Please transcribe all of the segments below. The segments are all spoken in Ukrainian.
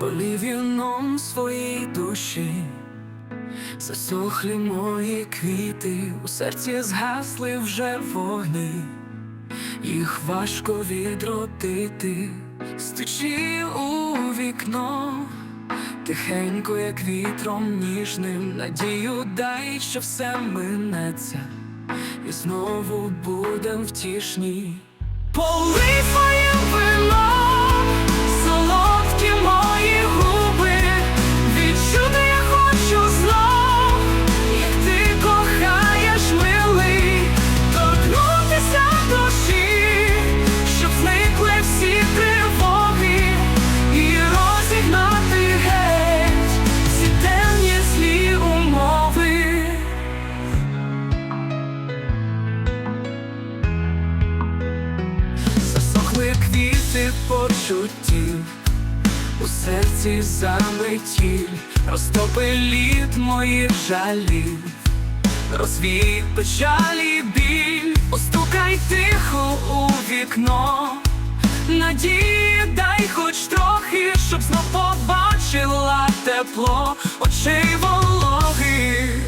полі віном своїй душі, засохлі мої квіти, у серці згасли вже вогни, їх важко відродити, стучи у вікно, тихенько, як вітром ніжним, надію дай, що все минеться, і знову будем втішні. Полий своїм вином, почуттів, у серці заметіль, розтопи лід моїх жалів, розвій печалі біль, постукай тихо у вікно, надії дай хоч трохи, щоб знов побачила тепло очей вологих.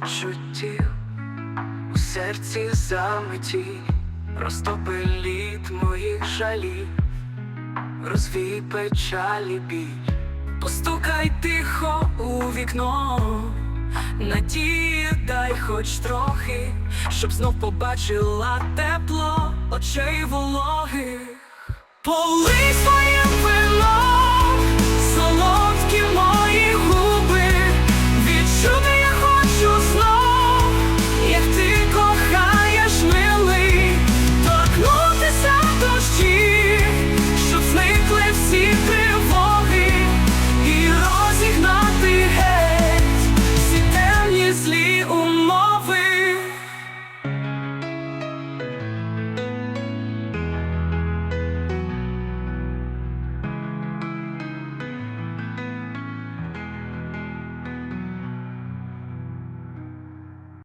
Почуттів у серці заметі, розтопи лід моїх жалів, розвій печалі біль, постукай тихо у вікно, надії дай хоч трохи, щоб знов побачила тепло очей вологих. Полий свої